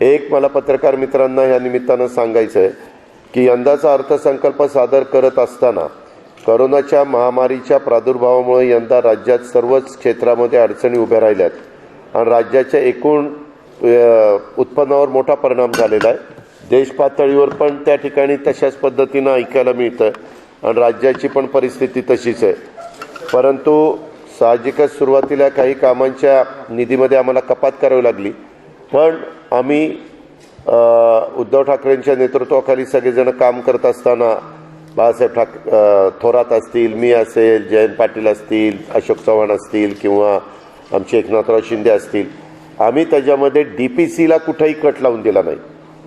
एक मला पत्रकार मित्रांना या निमित्तानं सांगायचं आहे की यंदाचा अर्थसंकल्प सादर करत असताना करोनाच्या महामारीच्या प्रादुर्भावामुळे यंदा राज्यात सर्वच क्षेत्रामध्ये अडचणी उभ्या राहिल्यात. आणि राज्याच्या एकूण उत्पन्नावर मोठा परिणाम झालेला आहे. देश पातळीवर पण त्या ठिकाणी तशाच पद्धतीनं ऐकायला मिळतं आणि राज्याची पण परिस्थिती तशीच आहे. परंतु साहजिकच सुरुवातीला काही कामांच्या निधीमध्ये आम्हाला कपात करावी लागली. पण आम्ही उद्धव ठाकरेंच्या नेतृत्वाखाली सगळेजण काम करत असताना बाळासाहेब ठाक थोरात असतील मी असेल जयंत पाटील असतील अशोक चव्हाण असतील किंवा आमचे एकनाथराव शिंदे असतील आम्ही त्याच्यामध्ये डी पी सीला कुठंही कट लावून दिला नाही.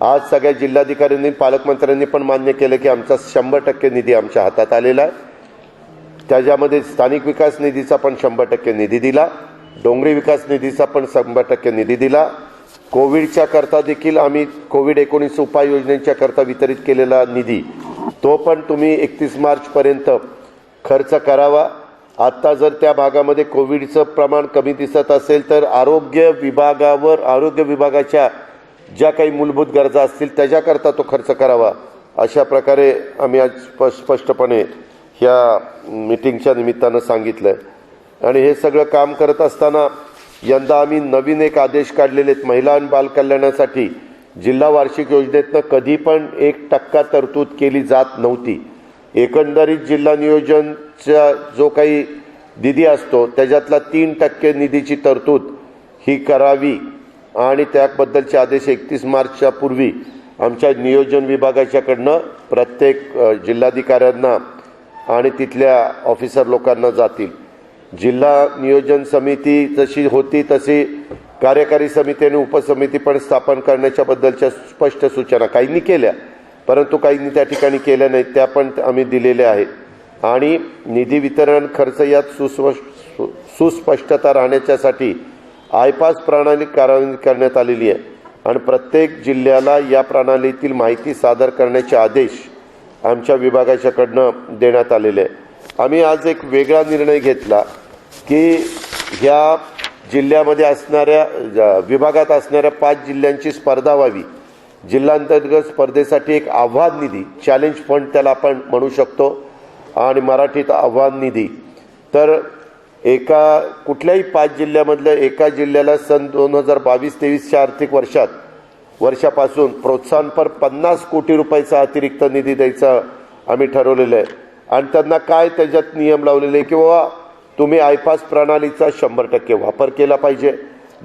आज सगळ्या जिल्हाधिकाऱ्यांनी पालकमंत्र्यांनी पण मान्य केलं की आमचा शंभर टक्के निधी आमच्या हातात आलेला आहे. त्याच्यामध्ये स्थानिक विकास निधीचा पण शंभर टक्के निधी दिला. डोंगरी विकास निधीचा पण शंभर टक्के निधी दिला. कोविडच्या करता देखील आम्ही कोविड एकोणीस उपाययोजनेच्या करता वितरित केलेला निधी तो पण तुम्ही एकतीस मार्चपर्यंत खर्च करावा. आत्ता जर त्या भागामध्ये कोविडचं प्रमाण कमी दिसत असेल तर आरोग्य विभागावर आरोग्य विभागाच्या ज्या काही मूलभूत गरजा असतील त्याच्याकरता तो खर्च करावा. अशा प्रकारे आम्ही आज स्प- स्पष्टपणे ह्या मिटिंगच्या निमित्तानं सांगितलं आहे आणि हे सगळं काम करत असताना यंदा आम्ही नवीन एक आदेश काढलेले आहेत महिला आणि बालकल्याणासाठी जिल्हा वार्षिक योजनेतनं कधी पण एक टक्का तरतूद केली जात नव्हती. एकंदरीत जिल्हा नियोजनचा जो काही निधी असतो त्याच्यातला तीन टक्के निधीची तरतूद ही करावी आणि त्याबद्दलचे आदेश एकतीस मार्चच्या पूर्वी आमच्या नियोजन विभागाच्याकडनं प्रत्येक जिल्हाधिकाऱ्यांना आणि तिथल्या ऑफिसर लोकांना जातील. जिल्हा नियोजन समिती जशी होती तशी कार्यकारी समिती आणि उपसमिती पण स्थापन करण्याच्या बद्दलच्या स्पष्ट सूचना काहींनी केल्या परंतु काहींनी त्या ठिकाणी केल्या नाहीत त्या पण आम्ही दिलेल्या आहेत. आणि निधी वितरण खर्च यात सुस्व सु- सुस्पष्टता राहण्याच्यासाठी आयपास प्रणाली कार्यान्वित करण्यात आलेली आहे. आणि प्रत्येक जिल्ह्याला या प्रणालीतील माहिती सादर करण्याचे आदेश आमच्या विभागाच्याकडनं देण्यात आलेले आहे आम्ही आज एक वेगळा निर्णय घेतला की ह्या जिल्ह्यामध्ये असणाऱ्या विभागात असणाऱ्या पाच जिल्ह्यांची स्पर्धा व्हावी. जिल्हांतर्गत स्पर्धेसाठी एक आव्हान निधी चॅलेंज फंड त्याला आपण म्हणू शकतो आणि मराठीत आव्हान निधी. तर एका कुठल्याही पाच जिल्ह्यामधल्या एका जिल्ह्याला सन दोन हजार बावीस तेवीसच्या आर्थिक वर्षात वर्षापासून प्रोत्साहनपर पन्नास कोटी रुपयाचा अतिरिक्त निधी द्यायचा आम्ही ठरवलेलं आहे. आणि त्यांना काय त्याच्यात नियम लावलेले किंवा की तुम्ही आयपास प्रणालीचा शंभर टक्के वापर केला पाहिजे.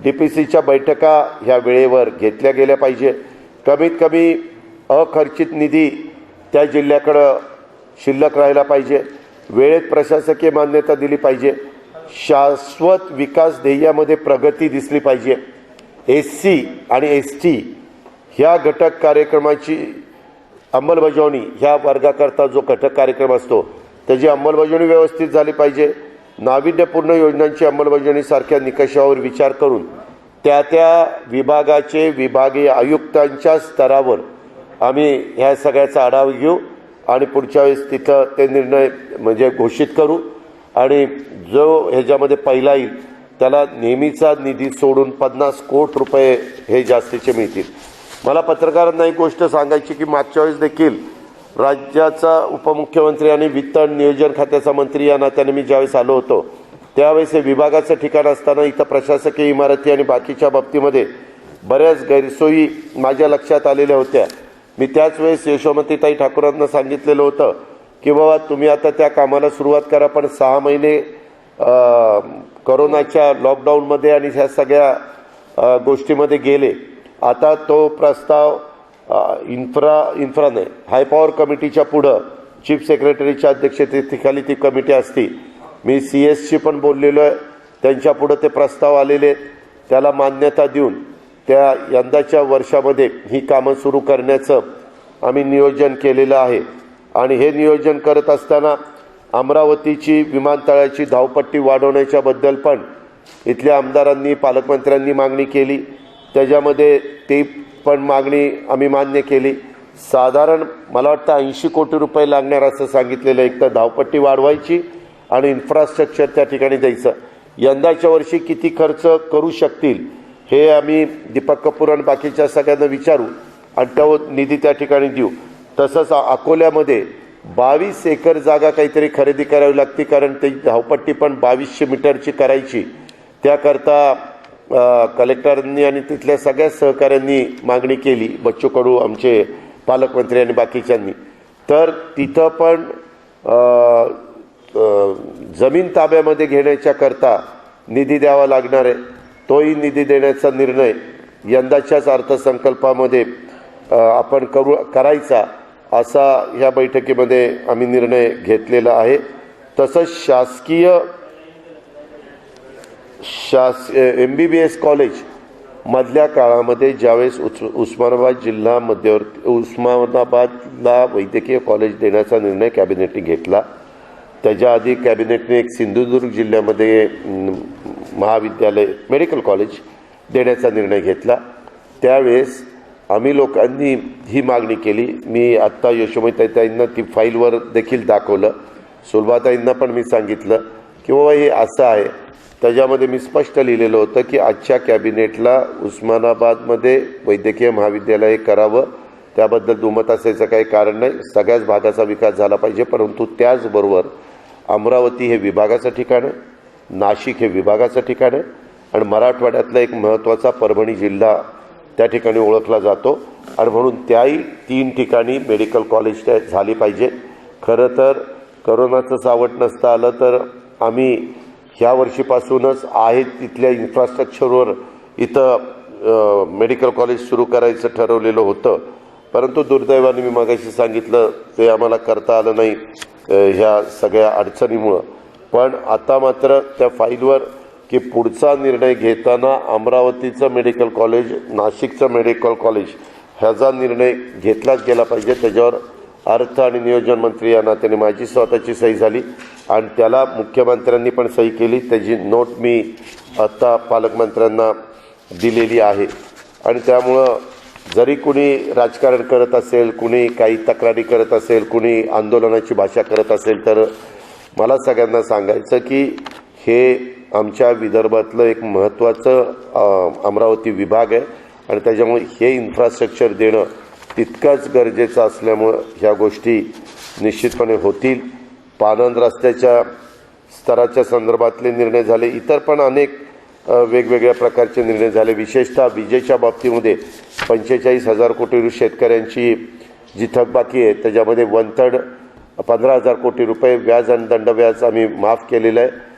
डी पी सीच्या बैठका ह्या वेळेवर घेतल्या गेल्या पाहिजे. कमीत कमी अखर्चित निधी त्या जिल्ह्याकडं शिल्लक राहिला पाहिजे. वेळेत प्रशासकीय मान्यता दिली पाहिजे. शाश्वत विकास ध्येयामध्ये प्रगती दिसली पाहिजे. एस सी आणि एस टी ह्या घटक कार्यक्रमाची अंमलबजावणी ह्या वर्गाकरता जो घटक कार्यक्रम असतो त्याची अंमलबजावणी व्यवस्थित झाली पाहिजे. नाविन्यपूर्ण योजनांची अंमलबजावणीसारख्या निकषावर विचार करून त्या त्या विभागाचे विभागीय आयुक्तांच्या स्तरावर आम्ही ह्या सगळ्याचा आढावा घेऊ आणि पुढच्या वेळेस तिथं ते निर्णय म्हणजे घोषित करू. आणि जो ह्याच्यामध्ये पहिला येईल त्याला नेहमीचा निधी सोडून पन्नास कोट रुपये हे जास्तीचे मिळतील. मला पत्रकारांना एक गोष्ट सांगायची की मागच्या वेळेस देखील राज्याचा उपमुख्यमंत्री आणि वित्त आणि नियोजन खात्याचा मंत्री या नात्याने मी ज्यावेळेस आलो होतो त्यावेळेस हे विभागाचं ठिकाण असताना इथं प्रशासकीय इमारती आणि बाकीच्या बाबतीमध्ये बऱ्याच गैरसोयी माझ्या लक्षात आलेल्या होत्या. मी त्याच वेळेस यशोमतीताई ठाकूरांना सांगितलेलं होतं की बाबा तुम्ही आता त्या कामाला सुरुवात करा पण सहा महिने करोनाच्या लॉकडाऊनमध्ये आणि ह्या सगळ्या गोष्टीमध्ये गेले. आता तो प्रस्ताव इन्फ्रा इन्फ्रा नाही हाय पॉवर कमिटीच्या पुढं चीफ सेक्रेटरीच्या अध्यक्षतेखाली ती कमिटी असती. मी सी एसशी पण बोललेलो आहे. त्यांच्या पुढं ते प्रस्ताव आलेले आहेत. त्याला मान्यता देऊन त्या यंदाच्या वर्षामध्ये ही कामं सुरू करण्याचं आम्ही नियोजन केलेलं आहे. आणि हे नियोजन करत असताना अमरावतीची विमानतळाची धावपट्टी वाढवण्याच्याबद्दल पण इथल्या आमदारांनी पालकमंत्र्यांनी मागणी केली. त्याच्यामध्ये ती पण मागणी आम्ही मान्य केली. साधारण मला वाटतं ऐंशी कोटी रुपये लागणार असं सांगितलेलं एक तर धावपट्टी वाढवायची आणि इन्फ्रास्ट्रक्चर त्या ठिकाणी द्यायचं. यंदाच्या वर्षी किती खर्च करू शकतील हे आम्ही दीपक कपूर आणि बाकीच्या सगळ्यांना विचारू आणि तो निधी त्या ठिकाणी देऊ. तसंच अकोल्यामध्ये बावीस एकर जागा काहीतरी खरेदी करावी लागते कारण ते धावपट्टी पण बावीसशे मीटरची करायची. त्याकरता कलेक्टरांनी आणि तिथल्या सगळ्या सहकाऱ्यांनी मागणी केली बच्चू कडू आमचे पालकमंत्री आणि बाकीच्यांनी. तर तिथं पण जमीन ताब्यामध्ये घेण्याच्या करता निधी द्यावा लागणार आहे. तोही निधी देण्याचा निर्णय यंदाच्याच अर्थसंकल्पामध्ये आपण करू करायचा असा ह्या बैठकीमध्ये आम्ही निर्णय घेतलेला आहे. तसंच शासकीय शास M B B S college मधल्या काळामध्ये ज्यावेळेस उस् उस्मानाबाद जिल्हा मध्यवर्ती उस्मानाबादला वैद्यकीय कॉलेज देण्याचा निर्णय कॅबिनेटने घेतला. त्याच्या आधी कॅबिनेटने एक सिंधुदुर्ग जिल्ह्यामध्ये महाविद्यालय मेडिकल कॉलेज देण्याचा निर्णय घेतला. त्यावेळेस आम्ही लोकांनी ही मागणी केली. मी आत्ता यशोमताईंना ती फाईलवर देखील दाखवलं. सुलभाताईंना पण मी सांगितलं की बाबा हे असं आहे. त्याच्यामध्ये मी स्पष्ट लिहिलेलं होतं की आजच्या कॅबिनेटला उस्मानाबादमध्ये वैद्यकीय महाविद्यालय करावं. त्याबद्दल दुमत असायचं काही कारण नाही. सगळ्याच भागाचा विकास झाला पाहिजे परंतु त्याचबरोबर अमरावती हे विभागाचं ठिकाण आहे. नाशिक हे विभागाचं ठिकाण आहे. आणि मराठवाड्यातला एक महत्त्वाचा परभणी जिल्हा त्या ठिकाणी ओळखला जातो. आणि म्हणून त्याही तीन ठिकाणी मेडिकल कॉलेज झाली पाहिजे. खरं तर करोनाचं सावट नसता आलं तर आम्ही ह्या वर्षीपासूनच आहे तिथल्या इन्फ्रास्ट्रक्चरवर इथं मेडिकल कॉलेज सुरू करायचं ठरवलेलं होतं. परंतु दुर्दैवाने मी मागाशी सांगितलं ते आम्हाला करता आलं नाही ह्या सगळ्या अडचणीमुळं. पण आता मात्र त्या फाईलवर की पुढचा निर्णय घेताना अमरावतीचं मेडिकल कॉलेज नाशिकचं मेडिकल कॉलेज ह्याचा निर्णय घेतलाच गेला पाहिजे. त्याच्यावर अर्थ आणि नियोजन मंत्री या नात्याने माझी स्वतःची सही झाली. आणि त्याला मुख्यमंत्र्यांनी पण सही केली. त्याची नोट मी आत्ता पालकमंत्र्यांना दिलेली आहे. आणि त्यामुळं जरी कुणी राजकारण करत असेल कुणी काही तक्रारी करत असेल कुणी आंदोलनाची भाषा करत असेल तर मला सगळ्यांना सांगायचं की हे आमच्या विदर्भातलं एक महत्त्वाचं अमरावती विभाग आहे. आणि त्याच्यामुळे हे इन्फ्रास्ट्रक्चर देणं तितकंच गरजेचं असल्यामुळं ह्या गोष्टी निश्चितपणे होतील. पानंद रस्त्याच्या स्तराच्या संदर्भातले निर्णय झाले. इतर पण अनेक वेगवेगळ्या प्रकारचे निर्णय झाले. विशेषतः विजेच्या बाबतीमध्ये पंचेचाळीस हजार कोटी शेतकऱ्यांची जी थकबाकी आहे त्याच्यामध्ये वन थर्ड पंधरा हजार कोटी रुपये व्याज आणि दंडव्याज आम्ही माफ केलेलं आहे.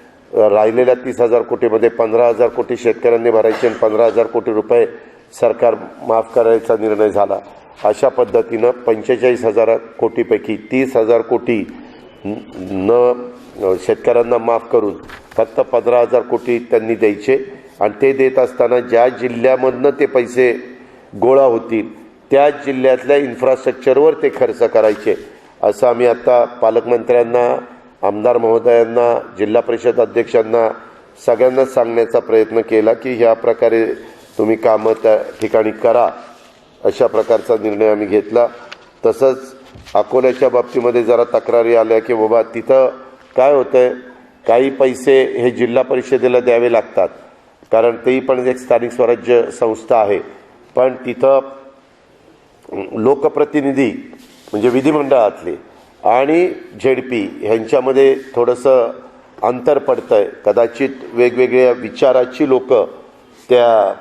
राहिलेल्या तीस हजार कोटीमध्ये पंधरा हजार कोटी शेतकऱ्यांनी भरायचे आणि पंधरा हजार कोटी रुपये सरकार माफ करायचा निर्णय झाला. अशा पद्धतीनं पंचेचाळीस हजार कोटीपैकी तीस हजार कोटी न शेतकऱ्यांना माफ करून फक्त पंधरा हजार कोटी त्यांनी द्यायचे आणि ते देत असताना ज्या जिल्ह्यामधनं ते पैसे गोळा होतील त्या जिल्ह्यातल्या इन्फ्रास्ट्रक्चरवर ते खर्च करायचे. असं आम्ही आत्ता पालकमंत्र्यांना आमदार महोदयांना जिल्हा परिषद अध्यक्षांना सगळ्यांना सांगण्याचा प्रयत्न केला की ह्या प्रकारे तुम्ही कामं त्या ठिकाणी करा अशा प्रकारचा निर्णय आम्ही घेतला. तसंच अकोल्याच्या बाबतीमध्ये जरा तक्रारी आल्या की बाबा तिथं काय होतं आहे काही पैसे हे जिल्हा परिषदेला द्यावे लागतात. कारण तेही पण एक स्थानिक स्वराज्य संस्था आहे. पण तिथं लोकप्रतिनिधी म्हणजे विधिमंडळातले आणि झेडपी ह्यांच्यामध्ये थोडंसं अंतर पडतं आहे कदाचित वेगवेगळ्या विचाराची लोक त्या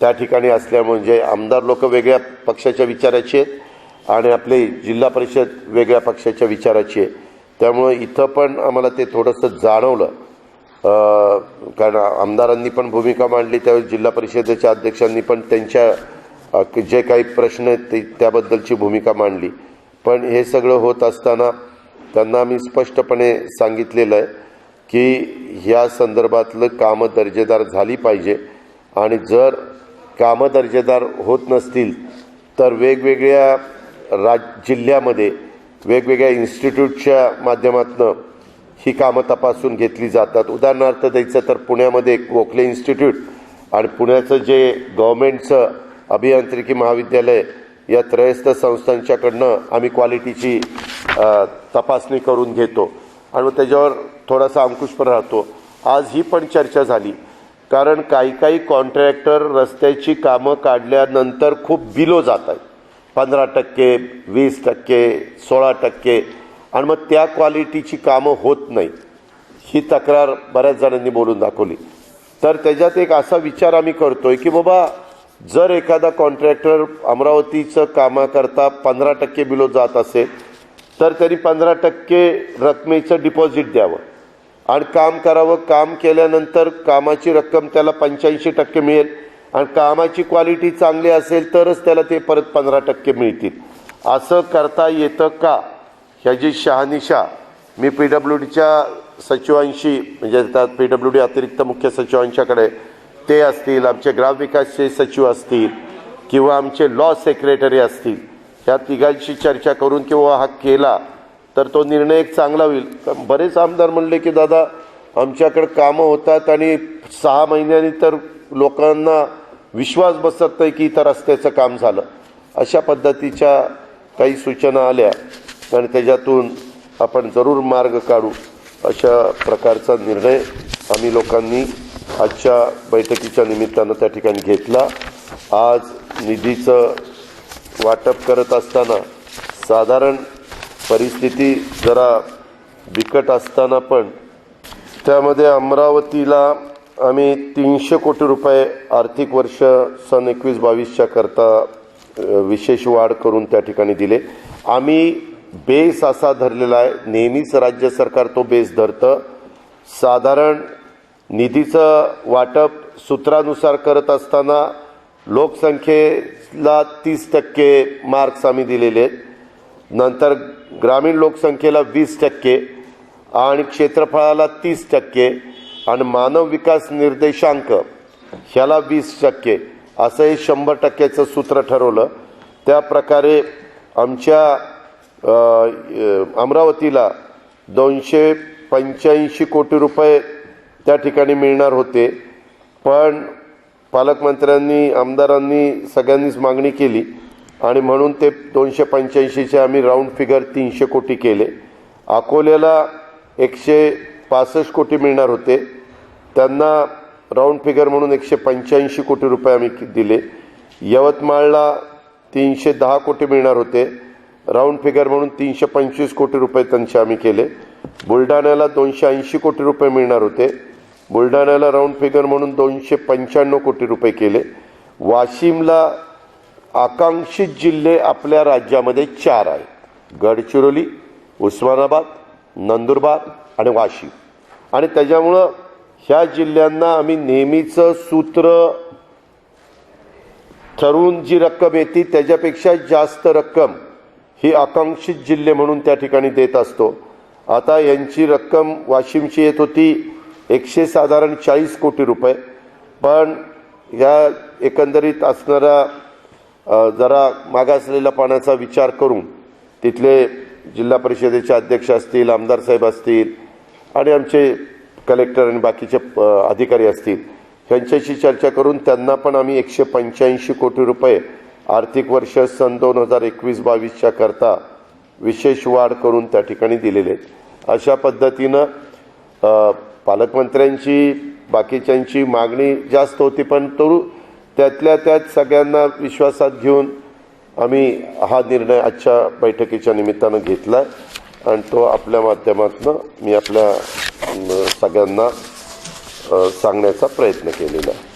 त्या ठिकाणी असल्यामुळे म्हणजे आमदार लोक वेगळ्या पक्षाच्या विचाराची आहेत. आणि आपले जिल्हा परिषद वेगळ्या पक्षाच्या विचाराची आहे. त्यामुळे इथं पण आम्हाला ते थोडंसं जाणवलं. कारण आमदारांनी पण भूमिका मांडली त्यावेळेस जिल्हा परिषदेच्या अध्यक्षांनी पण त्यांच्या जे काही प्रश्न आहेत ते त्याबद्दलची भूमिका मांडली. पण हे सगळं होत असताना त्यांना मी स्पष्टपणे सांगितलेलं आहे की ह्या संदर्भातलं कामं दर्जेदार झाली पाहिजे आणि जर कामं दर्जेदार होत नसतील तर वेगवेगळ्या राज जिल्ह्यामध्ये वेगवेगळ्या इन्स्टिट्यूटच्या माध्यमातून ही कामं तपासून घेतली जातात. उदाहरणार्थ द्यायचं तर पुण्यामध्ये एक गोखले इन्स्टिट्यूट आणि पुण्याचं जे गव्हर्मेंटचं अभियांत्रिकी महाविद्यालय या त्रयस्थ संस्थांच्याकडनं आम्ही क्वालिटीची तपासणी करून घेतो. आणि मग त्याच्यावर थोडासा अंकुश पण राहतो. आज ही पण चर्चा झाली. कारण काही काही कॉन्ट्रॅक्टर रस्त्याची कामं काढल्यानंतर खूप बिलो जात आहेत. पंधरा टक्के वीस टक्के सोळा टक्के. आणि मग त्या क्वालिटीची कामं होत नाही. ही तक्रार बऱ्याच जणांनी बोलून दाखवली. तर त्याच्यात एक असा विचार आम्ही करतोय की बाबा जर एखादा कॉन्ट्रॅक्टर अमरावतीचं कामाकरता पंधरा टक्के बिलो जात असेल तर त्यांनी पंधरा टक्के रकमेचं डिपॉझिट द्यावं. आणि काम करावं काम केल्यानंतर कामाची रक्कम त्याला पंच्याऐंशी टक्के मिळेल. आणि कामाची क्वालिटी चांगली असेल तरच त्याला ते परत पंधरा टक्के मिळतील. असं करता येतं का? ह्याची शहानिशा मी पी डब्ल्यू डीच्या सचिवांशी म्हणजे त्यात पी डब्ल्यू डी अतिरिक्त मुख्य सचिवांच्याकडे ते असतील आमचे ग्रामविकासचे सचिव असतील किंवा आमचे लॉ सेक्रेटरी असतील ह्या तिघांशी चर्चा करून किंवा हा केला तर तो निर्णय एक चांगला होईल. बरेच आमदार म्हणले की दादा आमच्याकडे कामं होतात आणि सहा महिन्यांनी तर लोकांना विश्वास बसत नाही की इथं रस्त्याचं काम झालं. अशा पद्धतीच्या काही सूचना आल्या आणि त्याच्यातून आपण जरूर मार्ग काढू अशा प्रकारचा निर्णय आम्ही लोकांनी आजच्या बैठकीच्या निमित्तानं त्या ठिकाणी घेतला. आज निधीचं वाटप करत असताना साधारण परिस्थिती जरा बिकट असताना पण त्यामध्ये अमरावतीला आम्ही तीनशे कोटी रुपये आर्थिक वर्ष सन एकवीस बावीसच्या करता विशेष वाढ करून त्या ठिकाणी दिले. आम्ही बेस असा धरलेला आहे नेहमीच राज्य सरकार तो बेस धरतं. साधारण निधीचं वाटप सूत्रानुसार करत असताना लोकसंख्येला तीस टक्के मार्क्स आम्ही दिलेले आहेत. नंतर ग्रामीण लोकसंख्येला वीस टक्के आणि क्षेत्रफळाला तीस टक्के. आणि मानव विकास निर्देशांक ह्याला वीस टक्के असं हे शंभर टक्क्याचं सूत्र ठरवलं. त्या प्रकारे आमच्या अमरावतीला दोनशे पंच्याऐंशी कोटी रुपये त्या ठिकाणी मिळणार होते. पण पालकमंत्र्यांनी आमदारांनी सगळ्यांनीच मागणी केली आणि म्हणून ते दोनशे पंच्याऐंशीचे आम्ही राऊंड फिगर तीनशे कोटी केले. अकोल्याला एकशे पासष्ट कोटी मिळणार होते. त्यांना राऊंड फिगर म्हणून एकशे पंच्याऐंशी कोटी रुपये आम्ही दिले. यवतमाळला तीनशे दहा कोटी मिळणार होते. राऊंड फिगर म्हणून तीनशे पंचवीस कोटी रुपये त्यांचे आम्ही केले. बुलढाण्याला दोनशे ऐंशी कोटी रुपये मिळणार होते. बुलढाण्याला राऊंड फिगर म्हणून दोनशे पंच्याण्णव कोटी रुपये केले. वाशिमला आकांक्षित जिल्हे आपल्या राज्यामध्ये चार आहेत. गडचिरोली उस्मानाबाद नंदुरबार आणि वाशिम आणि त्याच्यामुळं ह्या जिल्ह्यांना आम्ही नेहमीचं सूत्र ठरवून जी रक्कम येते त्याच्यापेक्षा जास्त रक्कम ही आकांक्षित जिल्हे म्हणून त्या ठिकाणी देत असतो. आता यांची रक्कम वाशिमची येत होती एकशे साधारण चाळीस कोटी रुपये. पण ह्या एकंदरीत असणारा जरा मागासलेल्या पाण्याचा विचार करून तिथले जिल्हा परिषदेचे अध्यक्ष असतील आमदार साहेब असतील आणि आमचे कलेक्टर आणि बाकीचे अधिकारी असतील यांच्याशी चर्चा करून त्यांना पण आम्ही एकशे पंच्याऐंशी कोटी रुपये आर्थिक वर्ष सन दोन हजार एकवीस बावीसच्या करता विशेष वाढ करून त्या ठिकाणी दिलेले आहेत. अशा पद्धतीनं पालकमंत्र्यांची बाकीच्यांची मागणी जास्त होती पण तो त्यातल्या त्यात सगळ्यांना विश्वासात घेऊन आम्ही हा निर्णय आजच्या बैठकीच्या निमित्तानं घेतला आणि तो आपल्या माध्यमातून मी आपल्या सगळ्यांना सांगण्याचा प्रयत्न केलेला आहे.